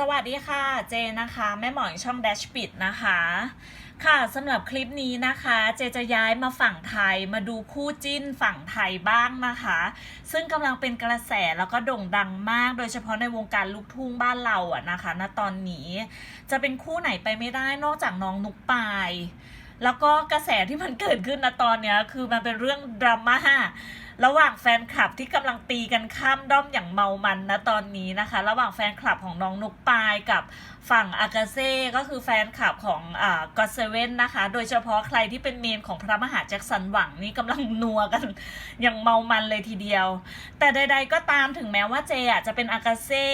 สวัสดีค่ะ เจนะคะ แม่หมอช่อง Dash ปิดนะคะ ค่ะสำหรับคลิปนี้นะคะ เจจะย้ายมาฝั่งไทยมาดูคู่จิ้นฝั่งไทยบ้างนะคะ ซึ่งกำลังเป็นกระแสแล้วก็โด่งดังมาก โดยเฉพาะในวงการลูกทุ่งบ้านเราอะนะคะณตอนนี้จะเป็นคู่ไหนไปไม่ได้นอกจากน้องนุกปาย แล้วก็กระแสที่มันเกิดขึ้นณตอนเนี้ยคือมันเป็นเรื่องดราม่า ระหว่างแฟนคลับที่กำลังตีกันข้ามด้อมอย่างเมามันนะตอนนี้นะคะ ระหว่างแฟนคลับของน้องนุกปายกับฝั่งอากาเซ่ก็คือแฟนคลับของอ่าก็เซเว่นนะคะ โดยเฉพาะใครที่เป็นเมนของพระมหาแจ็คสันหวังนี่กำลังนัวกันอย่างเมามันเลยทีเดียว แต่ใด ๆ ก็ตามถึงแม้ว่าเจอะจะเป็นอากาเซ่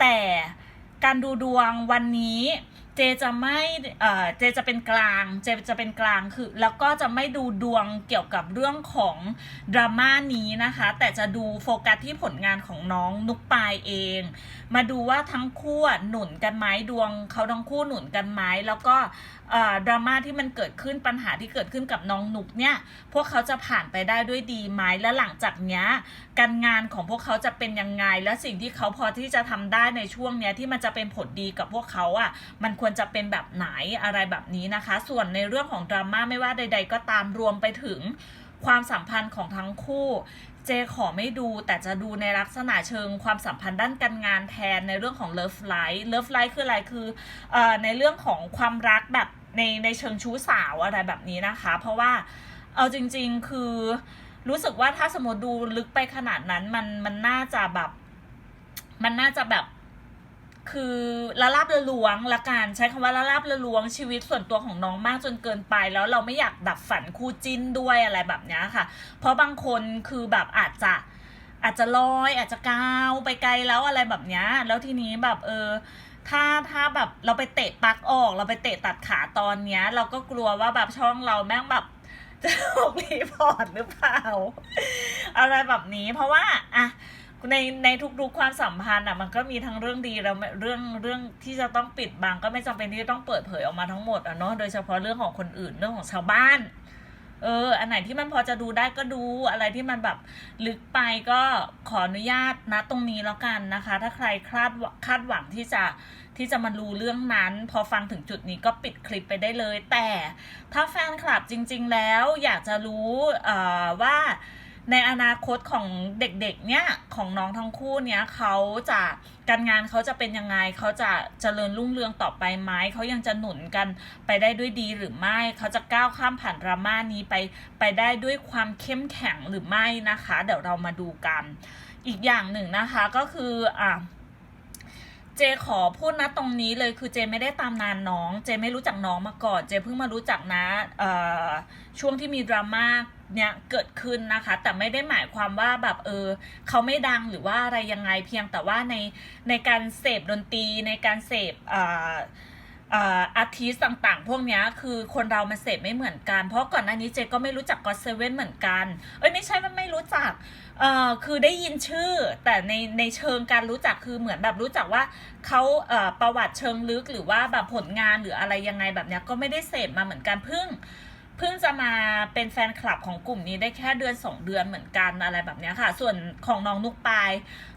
แต่การดูดวงวันนี้ เจจะไม่เอ่อเจจะเป็นกลาง เจจะเป็นกลางคือ แล้วก็จะไม่ดูดวงเกี่ยวกับเรื่องของดราม่านี้นะคะ แต่จะดูโฟกัสที่ผลงานของน้องนุกปายเอง มาดูว่าทั้งคู่หนุนกันไหมดวงเขาทั้งคู่หนุนกันไหมแล้วก็ ดราม่าที่มันเกิดขึ้นปัญหาที่เกิดขึ้นกับน้องนุกเนี่ย พวกเขาจะผ่านไปได้ด้วยดีไหมและหลังจากเนี้ยการงานของพวกเขาจะเป็นยังไง และสิ่งที่เขาพอที่จะทำได้ในช่วงเนี้ยที่มันจะเป็นผลดีกับพวกเขาอะมันควรจะเป็นแบบไหนอะไรแบบนี้นะคะ ส่วนในเรื่องของดราม่าไม่ว่าใด ๆ ก็ตามรวมไปถึง ความสัมพันธ์ของทั้งคู่ เจขอไม่ดูแต่จะดูในลักษณะเชิงความสัมพันธ์ด้านการงานแทนในเรื่องของ love life love life คืออะไรคืออในเรื่องของความรักแบบในในเชิงชู้สาวอะไรแบบนี้นะคะ เพราะว่าเอาจริง ๆ คือรู้สึกว่าถ้าสมมติดูลึกไปขนาดนั้นมันมันน่าจะแบบ มันน่าจะแบบ คือละลาบละลวงละกันใช้คำว่าละลาบละลวงชีวิตส่วนตัวของน้องมากจนเกินไป แล้วเราไม่อยากดับฝันคู่จิ้นด้วยอะไรแบบนี้ค่ะ เพราะบางคนคือแบบอาจจะอาจจะลอย อาจจะก้าวไปไกลแล้วอะไรแบบนี้แล้วทีนี้แบบเออถ้าถ้าแบบเราไปเตะปลั๊กออก เราไปเตะตัดขาตอนเนี้ย เราก็กลัวว่าแบบช่องเราแม่งแบบจะถูกรีพอร์ตหรือเปล่า อะไรแบบนี้เพราะว่าอะ ในในทุกๆความสัมพันธ์อะมันก็มีทั้งเรื่องดีแล้วเรื่องเรื่องที่จะต้องปิดบังก็ไม่จำเป็นที่จะต้องเปิดเผยออกมาทั้งหมดอะเนาะโดยเฉพาะเรื่องของคนอื่นเรื่องของชาวบ้าน เออ อันไหนที่มันพอจะดูได้ก็ดูอะไรที่มันแบบลึกไปก็ขออนุญาตนะตรงนี้แล้วกันนะคะ ถ้าใครคาดคาดหวังที่จะที่จะมารู้เรื่องนั้น พอฟังถึงจุดนี้ก็ปิดคลิปไปได้เลย แต่ถ้าแฟนคลับจริง ๆ แล้วอยากจะรู้อ่อว่า ในอนาคตของเด็กๆ เนี่ยของน้องทั้งคู่เนี้ยเขาจะการงานเขาจะเป็นยังไงเขาจะเจริญรุ่งเรืองต่อไปไหมเขายังจะหนุนกันไปได้ด้วยดีหรือไม่เขาจะก้าวข้ามผ่านดราม่านี้ไปไปได้ด้วยความเข้มแข็งหรือไม่นะคะ เดี๋ยวเรามาดูกัน อีกอย่างหนึ่งนะคะก็คืออะเจขอพูดนะตรงนี้เลยคือเจไม่ได้ตามนานน้อง เจไม่รู้จักน้องมาก่อน เจเพิ่งมารู้จักนะเออช่วงที่มีดราม่า เนี่ยเกิดขึ้นนะคะ แต่ไม่ได้หมายความว่าแบบเออเขาไม่ดังหรือว่าอะไรยังไงเพียงแต่ว่าในในการเสพดนตรีในการเสพอ่ออาร์ติสต่างๆ พวกนี้คือคนเรามันเสพไม่เหมือนกัน เพราะก่อนหน้านี้เจก็ไม่รู้จักก็เซเว่นเหมือนกัน เอ้ยไม่ใช่มันไม่รู้จักเอ่อคือได้ยินชื่อ แต่ในในเชิงการรู้จักคือเหมือนแบบรู้จักว่าเขาเอ่อประวัติเชิงลึกหรือว่าแบบผลงานหรืออะไรยังไงแบบเนี้ยก็ไม่ได้เสพมาเหมือนกันเพิ่ง เพิ่งจะมาเป็นแฟนคลับของกลุ่มนี้ได้แค่เดือนสองเดือนเหมือนกันอะไรแบบนี้ค่ะ ส่วนของน้องนุกปาย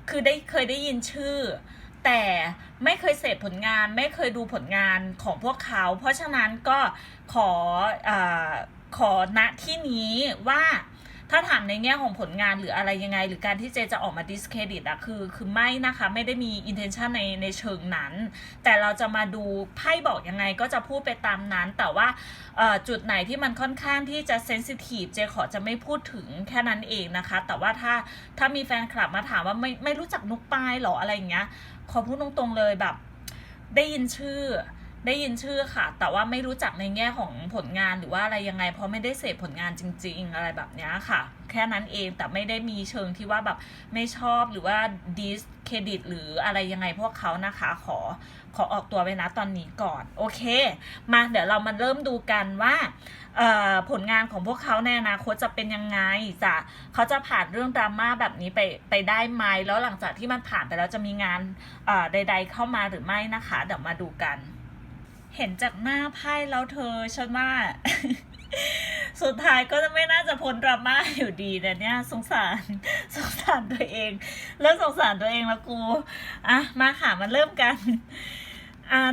คือได้เคยได้ยินชื่อ แต่ไม่เคยเสพผลงาน ไม่เคยดูผลงานของพวกเขา เพราะฉะนั้นก็ขออขอณที่นี้ว่า ถ้าถามในแง่ของผลงานหรืออะไรยังไง หรือการที่เจจะออกมาดิสเครดิตอะคือคือไม่นะคะไม่ได้มี intention ในในเชิงนั้น แต่เราจะมาดูไพ่บอกยังไงก็จะพูดไปตามนั้น แต่ว่าจุดไหนที่มันค่อนข้างที่จะเซนซิทีฟเจขอจะไม่พูดถึงแค่นั้นเองนะคะ แต่ว่าถ้าถ้ามีแฟนคลับมาถามว่าไม่ไม่รู้จักนุกปายหรออะไรอย่างเงี้ยขอพูดตรงๆเลยแบบได้ยินชื่อ ได้ยินชื่อค่ะ แต่ว่าไม่รู้จักในแง่ของผลงานหรือว่าอะไรยังไง เพราะไม่ได้เสพผลงานจริง ๆ อะไรแบบนี้ค่ะ แค่นั้นเองแต่ไม่ได้มีเชิงที่ว่าแบบไม่ชอบหรือว่าดิสเครดิตหรืออะไรยังไงพวกเขานะคะ ขอขอออกตัวไปนะตอนนี้ก่อน โอเค มาเดี๋ยวเรามาเริ่มดูกันว่าผลงานของพวกเขาในอนาคตจะเป็นยังไงจะเขาจะผ่านเรื่องดราม่าแบบนี้ไปไปได้ไหมแล้วหลังจากที่มันผ่านไปแล้วจะมีงานใด ๆ เข้ามาหรือไม่นะคะ เดี๋ยวมาดูกัน เห็นจากหน้าไพ่แล้วเธอฉันว่า สุดท้ายก็จะไม่น่าจะพ้นดราม่าอยู่ดีแต่เนี่ย สงสารสงสารตัวเองเริ่มสงสารตัวเองแล้วกู อะ มาค่ะมาเริ่มกัน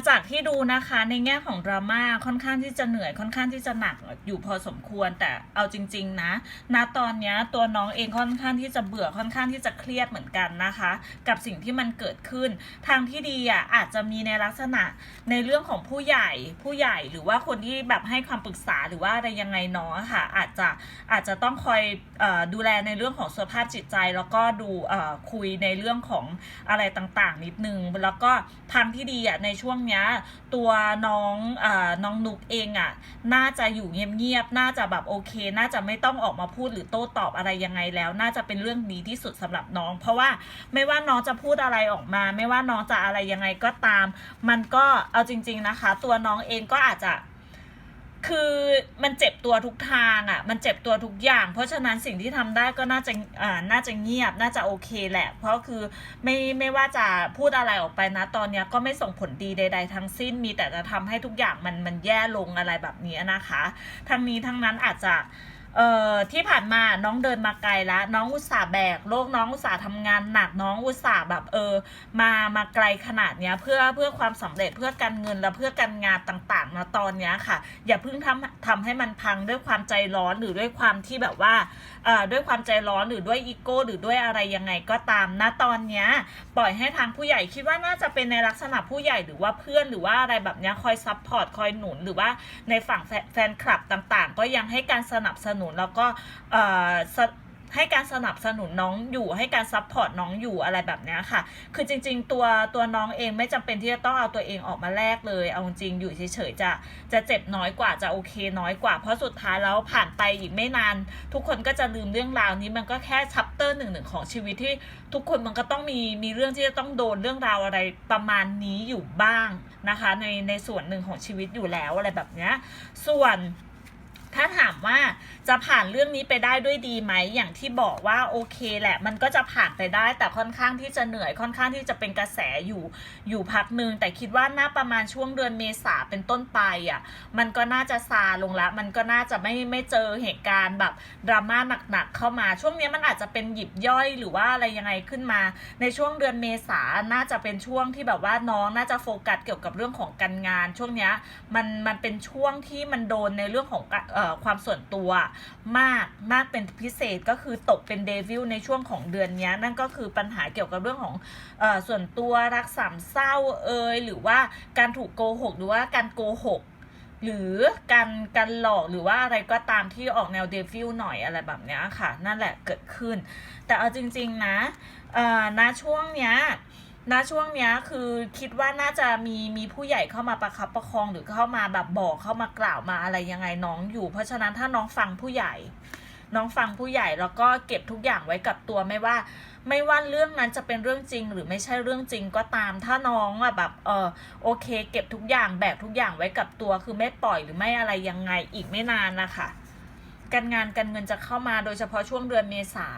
จากที่ดูนะคะในแง่ของดราม่าค่อนข้างที่จะเหนื่อยค่อนข้างที่จะหนักอยู่พอสมควร แต่เอาจริง ๆ นะณตอนนี้ตัวน้องเองค่อนข้างที่จะเบื่อค่อนข้างที่จะเครียดเหมือนกันนะคะ กับสิ่งที่มันเกิดขึ้น ทางที่ดีอะอาจจะมีในลักษณะในเรื่องของผู้ใหญ่ผู้ใหญ่หรือว่าคนที่แบบให้ความปรึกษาหรือว่าอะไรยังไงเนาะค่ะ อาจจะอาจจะต้องคอยอดูแลในเรื่องของสุขภาพจิตใจ แล้วก็ดูคุยในเรื่องของอะไรต่างๆ นิดนึงแล้วก็ทางที่ดีอะในช่วงเนี้ยตัวน้องอน้องนุกเองอะน่าจะอยู่เงียบๆน่าจะแบบโอเค น่าจะไม่ต้องออกมาพูดหรือโต้ตอบอะไรยังไงแล้ว น่าจะเป็นเรื่องดีที่สุดสำหรับน้อง เพราะว่าไม่ว่าน้องจะพูดอะไรออกมา ไม่ว่าน้องจะอะไรยังไงก็ตาม มันก็เอาจริง ๆนะคะ ตัวน้องเองก็อาจจะ คือมันเจ็บตัวทุกทางอะ่ะ มันเจ็บตัวทุกอย่าง เพราะฉะนั้นสิ่งที่ทำได้ก็น่าจะอ่าน่าจะเงียบ น่าจะโอเคแหละ เพราะคือไม่ไม่ว่าจะพูดอะไรออกไปนะ ตอนเนี้ยก็ไม่ส่งผลดีใด ๆ ทั้งสิ้น มีแต่จะทำให้ทุกอย่างมันมันแย่ลงอะไรแบบนี้นะคะ ทั้งนี้ทั้งนั้นอาจจะ เอ่อที่ผ่านมาน้องเดินมาไกลแล้ว น้องอุตส่าห์แบกโลกน้องอุตส่าห์ทำงานหนักน้องอุตส่าห์แบบเออมามาไกลขนาดเนี้ยเพื่อเพื่อความสำเร็จเพื่อการเงินและเพื่อการงานต่างๆนะตอนเนี้ยค่ะ อย่าเพิ่งทำทำให้มันพังด้วยความใจร้อนหรือด้วยความที่แบบว่าเอ่อด้วยความใจร้อนหรือด้วยอีโก้หรือด้วยอะไรยังไงก็ตามนะตอนเนี้ยปล่อยให้ทางผู้ใหญ่คิดว่าน่าจะเป็นในลักษณะผู้ใหญ่หรือว่าเพื่อนหรือว่าอะไรแบบเนี้ยคอยซัพพอร์ตคอยหนุนหรือว่าในฝั่งแฟแฟนคลับต่างๆ ก็ยังให้การสนับสนุนแล้วก็ให้การสนับสนุนน้องอยู่ให้การซัพพอร์ตน้องอยู่อะไรแบบนี้ค่ะ คือจริง ๆ ตัวตัวน้องเองไม่จำเป็นที่จะต้องเอาตัวเองออกมาแลกเลย เอาจริงอยู่เฉยๆจะจะเจ็บน้อยกว่าจะโอเคน้อยกว่า เพราะสุดท้ายแล้วผ่านไปอีกไม่นาน ทุกคนก็จะลืมเรื่องราวนี้มันก็แค่ชัปเตอร์หนึ่งหนึ่งของชีวิตที่ทุกคนมันก็ต้องมีมีเรื่องที่จะต้องโดนเรื่องราวอะไรประมาณนี้อยู่บ้างนะคะ ในในส่วนหนึ่งของชีวิตอยู่แล้วอะไรแบบนี้ส่วน ถ้าถามว่าจะผ่านเรื่องนี้ไปได้ด้วยดีไหมอย่างที่บอกว่าโอเคแหละ มันก็จะผ่านไปได้แต่ค่อนข้างที่จะเหนื่อยค่อนข้างที่จะเป็นกระแสอยู่อยู่พักหนึ่งแต่คิดว่าน่าประมาณช่วงเดือนเมษาเป็นต้นไปอะมันก็น่าจะซาลงละ มันก็น่าจะไม่ไม่เจอเหตุการณ์แบบดราม่าหนักๆเข้ามาช่วงนี้มันอาจจะเป็นหยิบย่อยหรือว่าอะไรยังไงขึ้นมา ในช่วงเดือนเมษาน่าจะเป็นช่วงที่แบบว่าน้องน่าจะโฟกัสเกี่ยวกับเรื่องของการงาน ช่วงนี้มันมันเป็นช่วงที่มันโดนในเรื่องของความส่วนตัวมากมากเป็นพิเศษก็คือตกเป็นเดวิลในช่วงของเดือนนี้นั่นก็คือปัญหาเกี่ยวกับเรื่องของอส่วนตัวรักสามเศร้าเอยหรือว่าการถูกโกหกหรือว่าการโกหกหรือการการหลอกหรือว่าอะไรก็ตามที่ออกแนวเดวิลหน่อยอะไรแบบนี้ค่ะ นั่นแหละเกิดขึ้น แต่เอาจริง ๆ นะเอ่อณช่วงเนี้ย ณช่วงเนี้ยคือคิดว่าน่าจะมีมีผู้ใหญ่เข้ามาประคับประคองหรือเข้ามาแบบบอกเข้ามากล่าวมาอะไรยังไงน้องอยู่ เพราะฉะนั้นถ้าน้องฟังผู้ใหญ่ น้องฟังผู้ใหญ่แล้วก็เก็บทุกอย่างไว้กับตัวไม่ว่า ไม่ว่าเรื่องนั้นจะเป็นเรื่องจริง หรือไม่ใช่เรื่องจริงก็ตาม ถ้าน้องอะแบบเออโอเค เก็บทุกอย่างแบกทุกอย่างไว้กับตัวคือไม่ปล่อยหรือไม่อะไรยังไงอีกไม่นานนะคะ การงานการเงินจะเข้ามาโดยเฉพาะช่วงเดือนเมษา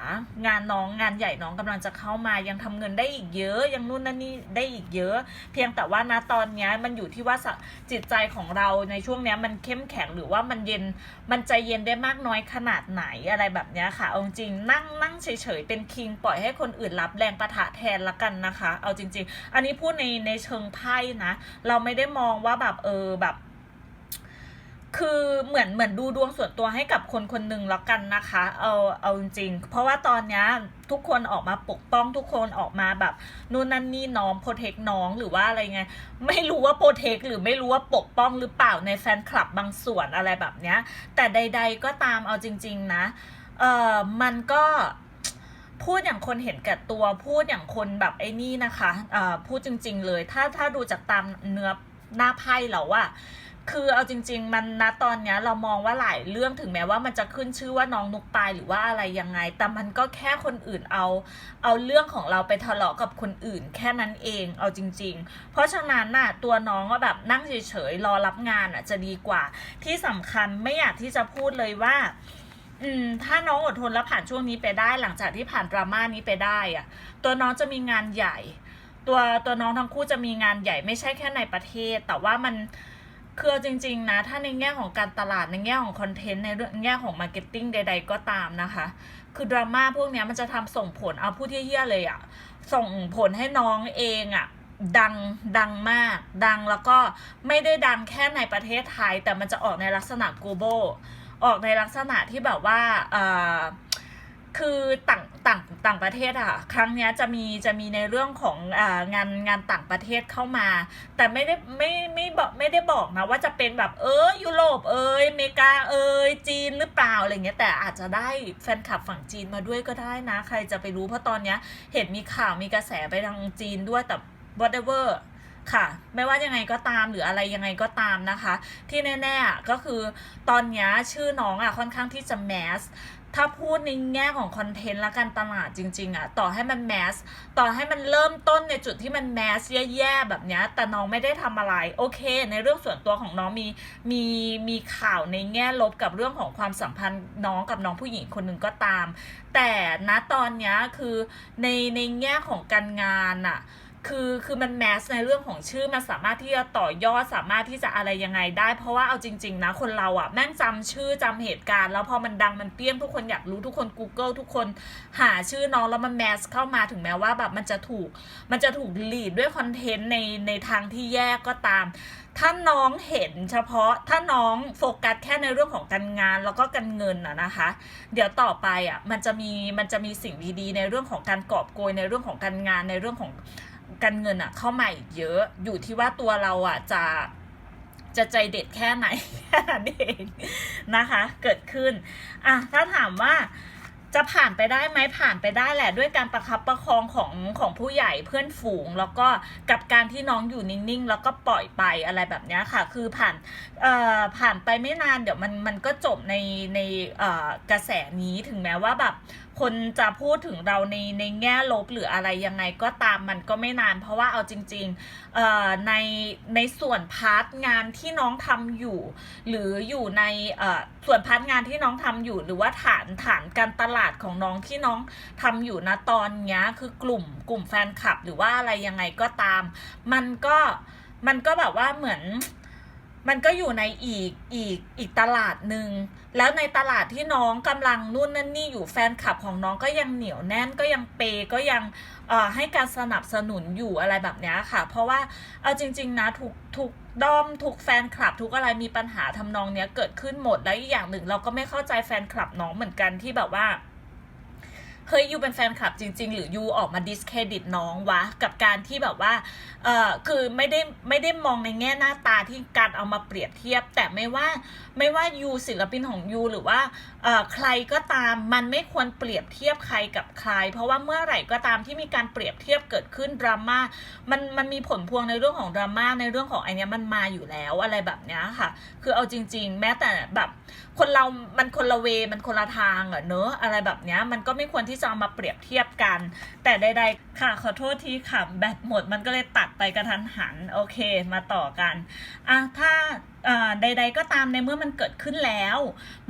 งานน้องงานใหญ่น้องกำลังจะเข้ามายังทำเงินได้อีกเยอะ ยังนู่นนั่นนี่ได้อีกเยอะ เพียงแต่ว่าณตอนนี้มันอยู่ที่ว่าสจิตใจของเราในช่วงนี้มันเข้มแข็งหรือว่ามันเย็นมันใจเย็นได้มากน้อยขนาดไหนอะไรแบบนี้ค่ะเอาจริงนั่งนั่งเฉยๆเป็นคิงปล่อยให้คนอื่นรับแรงประทะแทนละกันนะคะ เอาจริง ๆ อันนี้พูดในในเชิงไพ่นะ เราไม่ได้มองว่าแบบเออแบบ คือเหมือนเหมือนดูดวงส่วนตัวให้กับคนคนหนึ่งแล้วกันนะคะ เอาเอาจริง เพราะว่าตอนนี้ทุกคนออกมาปกป้องทุกคนออกมาแบบนู่นนั่นนี่น้องโปรเทคน้องหรือว่าอะไรไง ไม่รู้ว่าโปรเทคหรือไม่รู้ว่าปกป้องหรือเปล่าในแฟนคลับบางส่วนอะไรแบบเนี้ย แต่ใด ๆ ก็ตามเอาจริง ๆ นะเออมันก็พูดอย่างคนเห็นแก่ตัวพูดอย่างคนแบบไอ้นี่นะคะเอ่อพูดจริง ๆ เลย ถ้าถ้าดูจากตามเนื้อหน้าไพ่แล้วว่า คือเอาจริง ๆ มันนะตอนเนี้ยเรามองว่าหลายเรื่องถึงแม้ว่ามันจะขึ้นชื่อว่าน้องนุกปายหรือว่าอะไรยังไง แต่มันก็แค่คนอื่นเอา เอาเรื่องของเราไปทะเลาะกับคนอื่น แค่นั้นเองเอาจริง ๆ เพราะฉะนั้นน่ะตัวน้องก็แบบนั่งเฉยๆรอรับงานอะจะดีกว่า ที่สำคัญไม่อยากที่จะพูดเลยว่าอืมถ้าน้องอดทนแล้วผ่านช่วงนี้ไปได้หลังจากที่ผ่านดราม่านี้ไปได้อะตัวน้องจะมีงานใหญ่ ตัวตัวน้องทั้งคู่จะมีงานใหญ่ไม่ใช่แค่ในประเทศ แต่ว่ามัน คือจริงๆนะ ถ้าในแง่ของการตลาดในแง่ของคอนเทนต์ในเรื่องแง่ของมาร์เก็ตติ้งใด ๆ ก็ตามนะคะ คือดราม่าพวกนี้มันจะทำส่งผลเอาผู้ที่เฮี้ยเลยอะส่งผลให้น้องเองอะดังดังมากดังแล้วก็ไม่ได้ดังแค่ในประเทศไทย แต่มันจะออกในลักษณะ global ออกในลักษณะที่แบบว่าเอ่อ คือต่างต่างต่างประเทศอะครั้งนี้จะมีจะมีในเรื่องขององานงานต่างประเทศเข้ามา แต่ไม่ได้ไม่ไม่บอกไม่ได้บอกนะว่าจะเป็นแบบเออยุโรปเอยอเมริกาเอยจีนหรือเปล่าอะไรเงี้ยแต่อาจจะได้แฟนคลับฝั่งจีนมาด้วยก็ได้นะ ใครจะไปรู้เพราะตอนเนี้ยเห็นมีข่าวมีกระแสไปทางจีนด้วยแต่ whatever ค่ะ ไม่ว่ายังไงก็ตามหรืออะไรยังไงก็ตามนะคะ ที่แน่ ๆ ก็คือตอนนี้ชื่อน้องอะค่อนข้างที่จะแมส ถ้าพูดในแง่ของคอนเทนต์และการตลาดจริง ๆอะต่อให้มันแมสต่อให้มันเริ่มต้นในจุดที่มันแมสแย่ๆแบบเนี้ยแต่น้องไม่ได้ทำอะไรโอเค ในเรื่องส่วนตัวของน้องมีมีมีข่าวในแง่ลบกับเรื่องของความสัมพันธ์น้องกับน้องผู้หญิงคนหนึ่งก็ตาม แต่ณตอนเนี้ยคือในในแง่ของการงานอะ คือคือมันแมสในเรื่องของชื่อมันสามารถที่จะต่อยอดสามารถที่จะอะไรยังไงได้ เพราะว่าเอาจริง ๆ นะ คนเราอะ่ะแม่งจำชื่อจำเหตุการณ์ แล้วพอมันดังมันเปี้ยงทุกคนอยากรู้ทุกคน Google ทุกคนหาชื่อน้องแล้วมันแมสเข้ามาถึงแม้ว่าแบบมันจะถูกมันจะถูกลีดด้วยคอนเทนต์ในในทางที่แย่ก็ตาม ถ้าน้องเห็นเฉพาะถ้าน้องโฟกัสแค่ในเรื่องของการงานแล้วก็การเงินอะนะคะ เดี๋ยวต่อไปอะมันจะมีมันจะมีสิ่งดีๆในเรื่องของการกอบโกยในเรื่องของการงานในเรื่องของ การเงินอะเข้ามาอีกเยอะ อยู่ที่ว่าตัวเราอะจะจะใจเด็ดแค่ไหนแค่นั้นเองนะคะ เกิดขึ้นอะถ้าถามว่าจะผ่านไปได้ไหมผ่านไปได้แหละ ด้วยการประคับประคองของของผู้ใหญ่เพื่อนฝูง แล้วก็กับการที่น้องอยู่นิ่งๆ แล้วก็ปล่อยไปอะไรแบบนี้ค่ะ คือผ่านเอ่อผ่านไปไม่นานเดี๋ยวมันมันก็จบในในเอ่อกระแสนี้ถึงแม้ว่าแบบ คนจะพูดถึงเราในในแง่ลบหรืออะไรยังไงก็ตามมันก็ไม่นาน เพราะว่าเอาจริงๆในในส่วนพาร์ทงานที่น้องทำอยู่ หรืออยู่ในส่วนพาร์ทงานที่น้องทำอยู่ หรือว่าฐานฐานการตลาดของน้องที่น้องทำอยู่นะตอนเนี้ยคือกลุ่มกลุ่มแฟนคลับ หรือว่าอะไรยังไงก็ตาม มันก็มันก็แบบว่าเหมือน มันก็อยู่ในอีกอีกอีกตลาดหนึ่งแล้วในตลาดที่น้องกำลังนู่นนั่นนี่อยู่แฟนคลับของน้องก็ยังเหนียวแน่นก็ยังเปย์ก็ยังให้การสนับสนุนอยู่อะไรแบบนี้ค่ะ เพราะว่าเอาจริง ๆ นะทุกทุกด้อมทุกแฟนคลับ ทุกอะไรมีปัญหาทำนองเนี้ยเกิดขึ้นหมดแล้วอีกอย่างหนึ่งเราก็ไม่เข้าใจแฟนคลับน้องเหมือนกันที่แบบว่า เฮ้ยยูเป็นแฟนคลับจริง ๆ หรือยูออกมาดิสเครดิตน้องวะ กับการที่แบบว่าเอ่อคือไม่ได้ไม่ได้มองในแง่หน้าตาที่การเอามาเปรียบเทียบ แต่ไม่ว่าไม่ว่ายูศิลปินของยูหรือว่าเอ่อใครก็ตามมันไม่ควรเปรียบเทียบใครกับใคร เพราะว่าเมื่อไหร่ก็ตามที่มีการเปรียบเทียบเกิดขึ้นดราม่ามันมันมีผลพวงในเรื่องของดราม่าในเรื่องของไอเนี้ยมันมาอยู่แล้วอะไรแบบเนี้ยค่ะ คือเอาจริง ๆ แม้แต่แบบคนเรา มันคนละเว มันคนละทางอะเนอะอะไรแบบเนี้ย มันก็ไม่ควรที่จะเอามาเปรียบเทียบกัน แต่ใดๆ ค่ะ ขอโทษทีค่ะ แบตหมด มันก็เลยตัดไปกระทันหัน โอเค มาต่อกันอะถ้าอ่าใด ๆ ก็ตามในเมื่อมันเกิดขึ้นแล้ว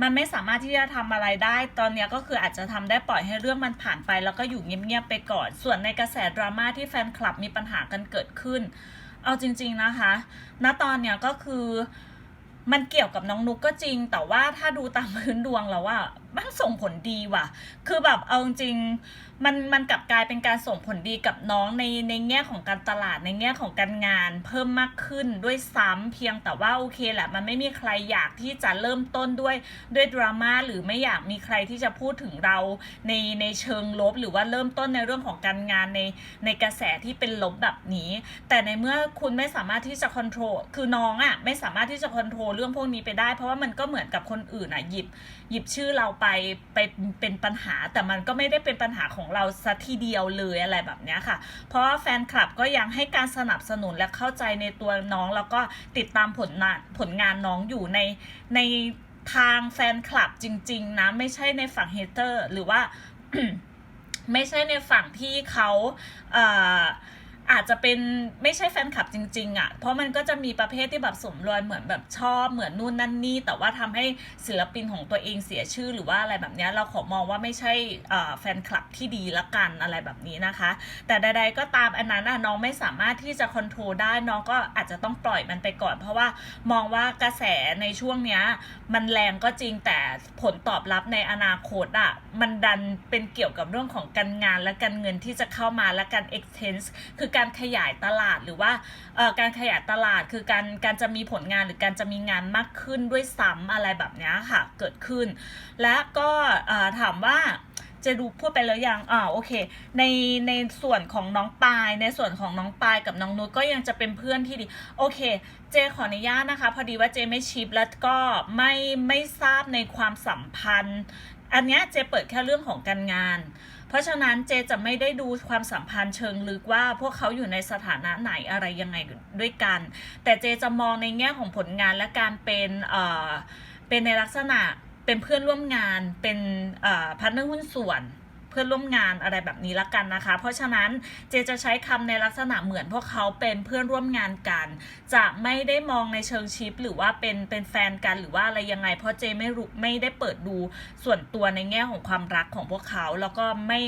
มันไม่สามารถที่จะทำอะไรได้ ตอนนี้ก็คืออาจจะทำได้ปล่อยให้เรื่องมันผ่านไปแล้วก็อยู่เงียบๆไปก่อน ส่วนในกระแสดราม่าที่แฟนคลับมีปัญหากันเกิดขึ้น เอาจริง ๆนะคะ ณ ตอนเนี้ยก็คือ มันเกี่ยวกับน้องนุกก็จริง แต่ว่าถ้าดูตามพื้นดวงแล้วว่า มันส่งผลดีว่ะ คือแบบเอาจริงมันมันกลับกลายเป็นการส่งผลดีกับน้องในในแง่ของการตลาดในแง่ของการงานเพิ่มมากขึ้นด้วยซ้ำเพียงแต่ว่าโอเคแหละ มันไม่มีใครอยากที่จะเริ่มต้นด้วยด้วยดราม่าหรือไม่อยากมีใครที่จะพูดถึงเราในในเชิงลบ หรือว่าเริ่มต้นในเรื่องของการงานในในกระแสที่เป็นลบแบบนี้ แต่ในเมื่อคุณไม่สามารถที่จะควบคุมคือน้องอะ่ะไม่สามารถที่จะควบคุมเรื่องพวกนี้ไปได้ เพราะว่ามันก็เหมือนกับคนอื่นอะหยิบ หยิบชื่อเราไปไปเป็นปัญหา แต่มันก็ไม่ได้เป็นปัญหาของเราสัทีเดียวเลยอะไรแบบเนี้ยค่ะ เพราะว่าแฟนคลับก็ยังให้การสนับสนุนและเข้าใจในตัวน้อง แล้วก็ติดตามผลงานผลงานน้องอยู่ในในทางแฟนคลับจริง ๆ นะ ไม่ใช่ในฝั่งเฮเตอร์ หรือว่า ไม่ใช่ในฝั่งที่เขาเอ่อ อาจจะเป็นไม่ใช่แฟนคลับจริงๆอะ่ะ เพราะมันก็จะมีประเภทที่แบบสมรอยเหมือนแบบชอบเหมือนนู่นนั่นนี่ แต่ว่าทำให้ศิลปินของตัวเองเสียชื่อหรือว่าอะไรแบบนี้เราขอมองว่าไม่ใช่แฟนคลับที่ดีละกันอะไรแบบนี้นะคะ แต่ใด ๆ ก็ตามอันนั้นน้องไม่สามารถที่จะคอนโทรลได้น้องก็อาจจะต้องปล่อยมันไปก่อน เพราะว่ามองว่ากระแสในช่วงเนี้ยมันแรงก็จริงแต่ผลตอบรับในอนาคตอะมันดันเป็นเกี่ยวกับเรื่องของการงานและการเงินที่จะเข้ามาและการ extend คือการการขยายตลาดหรือว่าการขยายตลาดคือการการจะมีผลงานหรือการจะมีงานมากขึ้นด้วยซ้ำอะไรแบบนี้ค่ะเกิดขึ้น และก็ถามว่าจะดูพูดไปแล้วยังอ่าโอเค ในในส่วนของน้องปาย ในส่วนของน้องปายกับน้องนุชก็ยังจะเป็นเพื่อนที่ดี โอเค เจขออนุญาตนะคะ พอดีว่าเจไม่ชิปแล้วก็ไม่ไม่ทราบในความสัมพันธ์ อันนี้เจเปิดแค่เรื่องของการงาน เพราะฉะนั้นเจจะไม่ได้ดูความสัมพันธ์เชิงลึกว่าพวกเขาอยู่ในสถานะไหนอะไรยังไงด้วยกัน แต่เจจะมองในแง่ของผลงานและการเป็นเอ่อเป็นในลักษณะเป็นเพื่อนร่วมงานเป็นเอ่อพาร์ทเนอร์หุ้นส่วน เพื่อนร่วมงานอะไรแบบนี้ละกันนะคะ เพราะฉะนั้นเจจะใช้คำในลักษณะเหมือนพวกเขาเป็นเพื่อนร่วมงานกัน จะไม่ได้มองในเชิงชิป หรือว่าเป็นเป็นแฟนกันหรือว่าอะไรยังไง เพราะเจไม่รู้ไม่ได้เปิดดูส่วนตัวในแง่ของความรักของพวกเขาแล้วก็ไม่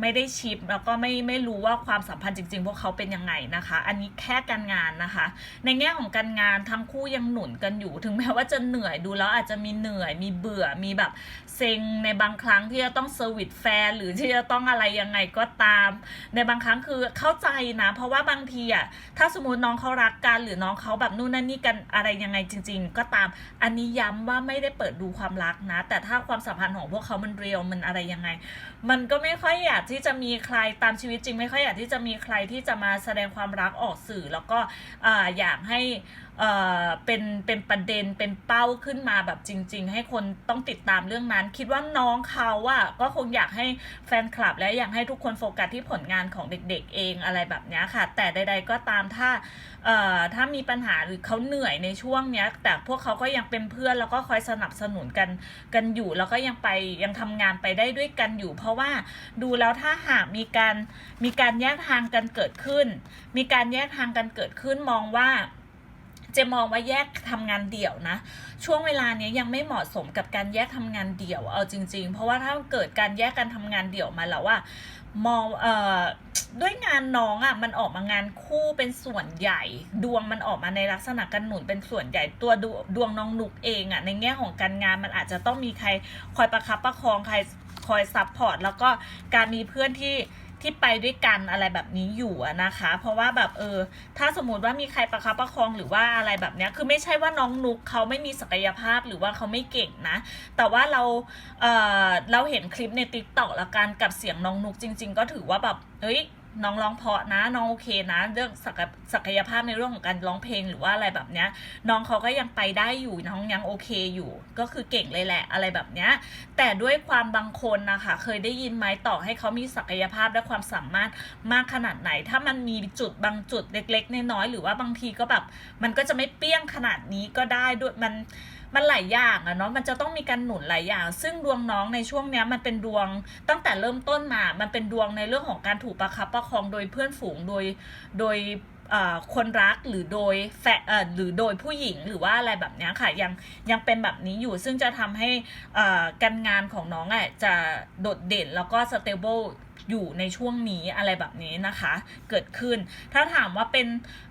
ไม่ได้ชิปแล้วก็ไม่ไม่รู้ว่าความสัมพันธ์จริง ๆ พวกเขาเป็นยังไงนะคะ อันนี้แค่การงานนะคะ ในแง่ของการงานทั้งคู่ยังหนุนกันอยู่ ถึงแม้ว่าจะเหนื่อยดูแล้วอาจจะมีเหนื่อยมีเบื่อมีแบบเซ็งในบางครั้งที่จะต้องเซอร์วิสแฟนหรือที่จะต้องอะไรยังไงก็ตาม ในบางครั้งคือเข้าใจนะ เพราะว่าบางทีอะถ้าสมมติน้องเขารักกันหรือน้องเขาแบบนู่นนั่นนี่กันอะไรยังไงจริง ๆ ก็ตาม อันนี้ย้ำว่าไม่ได้เปิดดูความรักนะ แต่ถ้าความสัมพันธ์ของพวกเขามันเรียวมันอะไรยังไง มันก็ไม่ค่อยอยากที่จะมีใครตามชีวิตจริง ไม่ค่อยอยากที่จะมีใครที่จะมาแสดงความรักออกสื่อ แล้วก็ออยากให้เอ่อเป็นเป็นประเด็นเป็นเป้าขึ้นมาแบบจริง ๆ ให้คนต้องติดตามเรื่องนั้น คิดว่าน้องเขาอะก็คงอยากให้แฟนคลับและอยากให้ทุกคนโฟกัสที่ผลงานของเด็ก ๆ เองอะไรแบบนี้ค่ะ แต่ใด ๆ ก็ตามถ้าเอ่อถ้ามีปัญหาหรือเขาเหนื่อยในช่วงเนี้ย แต่พวกเขาก็ยังเป็นเพื่อนแล้วก็คอยสนับสนุนกันกันอยู่ แล้วก็ยังไปยังทำงานไปได้ด้วยกันอยู่ เพราะว่าดูแล้วถ้าหากมีการมีการแยกทางกันเกิดขึ้น มีการแยกทางกันเกิดขึ้นมองว่า เจะมองว่าแยกทำงานเดี่ยวนะ ช่วงเวลาเนี้ยยังไม่เหมาะสมกับการแยกทำงานเดี่ยวเอาจริง ๆ เพราะว่าถ้าเกิดการแยกกันทำงานเดี่ยวมาแล้วว่ามองเอ่อด้วยงานน้องอะ่ะมันออกมางานคู่เป็นส่วนใหญ่ ดวงมันออกมาในลักษณะกันหนุนเป็นส่วนใหญ่ตัวดวดวงน้องหนุกเองอะ่ะในแง่ของการงานมันอาจจะต้องมีใครคอยประคับประคองใครคอยซัพพอร์ตแล้วก็การมีเพื่อนที่ ที่ไปด้วยกันอะไรแบบนี้อยู่นะคะ เพราะว่าแบบเออ ถ้าสมมติว่ามีใครประคับประคองหรือว่าอะไรแบบเนี้ยคือไม่ใช่ว่าน้องนุกเขาไม่มีศักยภาพหรือว่าเขาไม่เก่งนะ แต่ว่าเราเออเราเห็นคลิปในติ๊กต็อกละกันกับเสียงน้องนุกจริง ๆ ก็ถือว่าแบบเฮ้ย น้องร้องเพาะนะ น้องโอเคนะ เรื่องศักยศักยภาพในเรื่องของการร้องเพลงหรือว่าอะไรแบบเนี้ย น้องเขาก็ยังไปได้อยู่น้องยังโอเคอยู่ ก็คือเก่งเลยแหละอะไรแบบเนี้ย แต่ด้วยความบางคนนะคะ เคยได้ยินไหมต่อให้เขามีศักยภาพและความสามารถมากขนาดไหน ถ้ามันมีจุดบางจุดเล็กๆน้อยๆหรือว่าบางทีก็แบบ มันก็จะไม่เปี้ยงขนาดนี้ก็ได้ด้วยมัน มันหลายอย่างอะเนาะมันจะต้องมีการหนุนหลายอย่าง ซึ่งดวงน้องในช่วงเนี้ยมันเป็นดวงตั้งแต่เริ่มต้นมา มันเป็นดวงในเรื่องของการถูกประคับประคองโดยเพื่อนฝูงโดยโดยคนรักหรือโดยแฟนเอ่อหรือโดยผู้หญิงหรือว่าอะไรแบบนี้ค่ะยังยังเป็นแบบนี้อยู่ซึ่งจะทำให้การงานของน้องอะจะโดดเด่นแล้วก็สเตเบิลอยู่ในช่วงนี้อะไรแบบนี้นะคะ เกิดขึ้น ถ้าถามว่าเป็น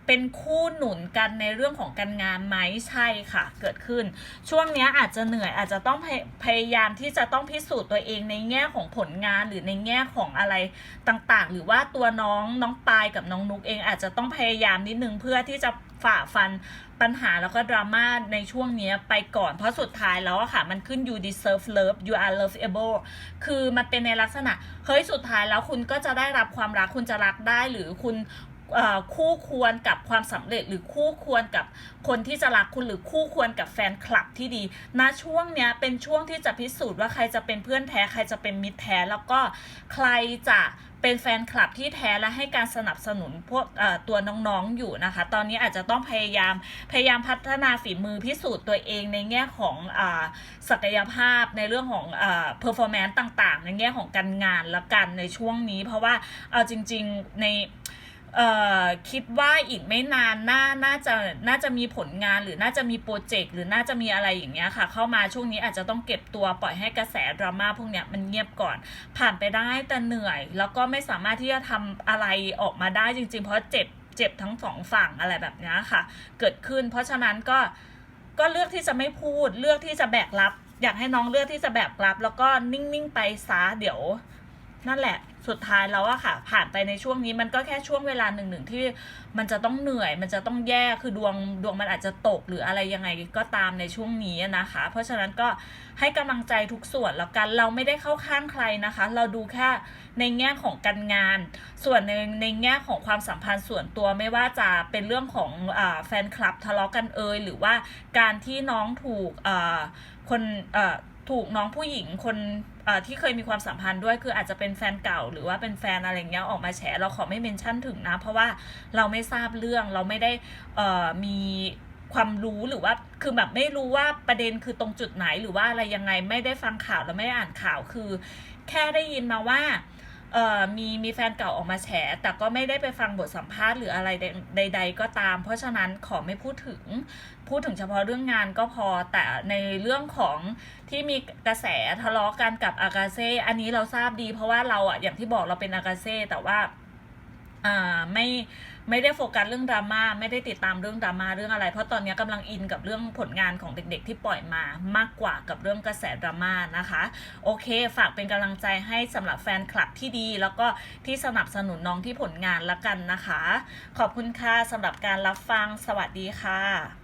เป็นคู่หนุนกันในเรื่องของการงานไหมใช่ค่ะ เกิดขึ้น ช่วงนี้อาจจะเหนื่อยอาจจะต้องพยพยายามที่จะต้องพิสูจน์ตัวเองในแง่ของผลงานหรือในแง่ของอะไรต่างๆ หรือว่าตัวน้องน้องปายกับน้องนุกเองอาจจะต้องพยายามนิดนึงเพื่อที่จะฝ่าฟันปัญหาแล้วก็ดราม่าในช่วงนี้ไปก่อนเพราะสุดท้ายแล้วอะค่ะ มันขึ้น you deserve love you are loveable คือมันเป็นในลักษณะ เฮ้ย สุดท้ายแล้วคุณก็จะได้รับความรักคุณจะรักได้หรือคุณ คู่ควรกับความสำเร็จ หรือคู่ควรกับคนที่จะรักคุณหรือคู่ควรกับแฟนคลับที่ดีณช่วงเนี้ยเป็นช่วงที่จะพิสูจน์ว่าใครจะเป็นเพื่อนแท้ใครจะเป็นมิตรแท้แล้วก็ใครจะเป็นแฟนคลับที่แท้และให้การสนับสนุนพวกตัวน้องๆอยู่นะคะ ตอนนี้อาจจะต้องพยายามพยายามพัฒนาฝีมือพิสูจน์ตัวเองในแง่ของอศักยภาพในเรื่องของอ่า performance ต่างๆ ในแง่ของการงานละกันในช่วงนี้ เพราะว่าเอาจริง ๆใน คิดว่าอีกไม่นานน่าน่าจะน่าจะมีผลงานหรือน่าจะมีโปรเจกต์หรือน่าจะมีอะไรอย่างเงี้ยค่ะ เข้ามาช่วงนี้อาจจะต้องเก็บตัวปล่อยให้กระแสดราม่าพวกเนี้ยมันเงียบก่อน ผ่านไปได้แต่เหนื่อย แล้วก็ไม่สามารถที่จะทำอะไรออกมาได้จริง ๆ เพราะเจ็บเจ็บทั้งสองฝั่งอะไรแบบเนี้ยค่ะ เกิดขึ้น เพราะฉะนั้นก็ก็เลือกที่จะไม่พูดเลือกที่จะแบกรับ อยากให้น้องเลือกที่จะแบกรับ แล้วก็นิ่งๆไปซะเดี๋ยว นั่นแหละ สุดท้ายแล้วอะค่ะ ผ่านไปในช่วงนี้มันก็แค่ช่วงเวลาหนึ่งหนึ่งที่มันจะต้องเหนื่อย มันจะต้องแย่คือดวงดวงมันอาจจะตกหรืออะไรยังไงก็ตามในช่วงนี้นะคะ เพราะฉะนั้นก็ให้กำลังใจทุกส่วนแล้วกันเราไม่ได้เข้าข้างใครนะคะ เราดูแค่ในแง่ของการงาน ส่วนในในแง่ของความสัมพันธ์ส่วนตัวไม่ว่าจะเป็นเรื่องของอแฟนคลับทะเลาะกันเอยหรือว่าการที่น้องถูกคนเอ่อ ถูกน้องผู้หญิงคนที่เคยมีความสัมพันธ์ด้วยคืออาจจะเป็นแฟนเก่าหรือว่าเป็นแฟนอะไรเงี้ยออกมาแฉเราขอไม่เมนชั่นถึงนะ เพราะว่าเราไม่ทราบเรื่องเราไม่ได้มีความรู้หรือว่าคือแบบไม่รู้ว่าประเด็นคือตรงจุดไหนหรือว่าอะไรยังไงไม่ได้ฟังข่าวแล้วไม่ได้อ่านข่าวคือ แค่ได้ยินมาว่า มีมีแฟนเก่าออกมาแฉ แต่ก็ไม่ได้ไปฟังบทสัมภาษณ์หรืออะไรใด ๆ ก็ตาม เพราะฉะนั้นขอไม่พูดถึง พูดถึงเฉพาะเรื่องงานก็พอ แต่ในเรื่องของที่มีกระแสทะเลาะกันกับอากาเซ่ อันนี้เราทราบดี เพราะว่าเราอะอย่างที่บอกเราเป็นอากาเซ่แต่ว่า อ่าไม่ไม่ได้โฟกัสเรื่องดราม่าไม่ได้ติดตามเรื่องดราม่าเรื่องอะไร เพราะตอนนี้กำลังอินกับเรื่องผลงานของเด็กๆ ที่ปล่อยมามากกว่ากับเรื่องกระแสดราม่านะคะ โอเค ฝากเป็นกำลังใจให้สำหรับแฟนคลับที่ดี แล้วก็ที่สนับสนุนน้องที่ผลงานละกันนะคะ ขอบคุณค่ะสำหรับการรับฟังสวัสดีค่ะ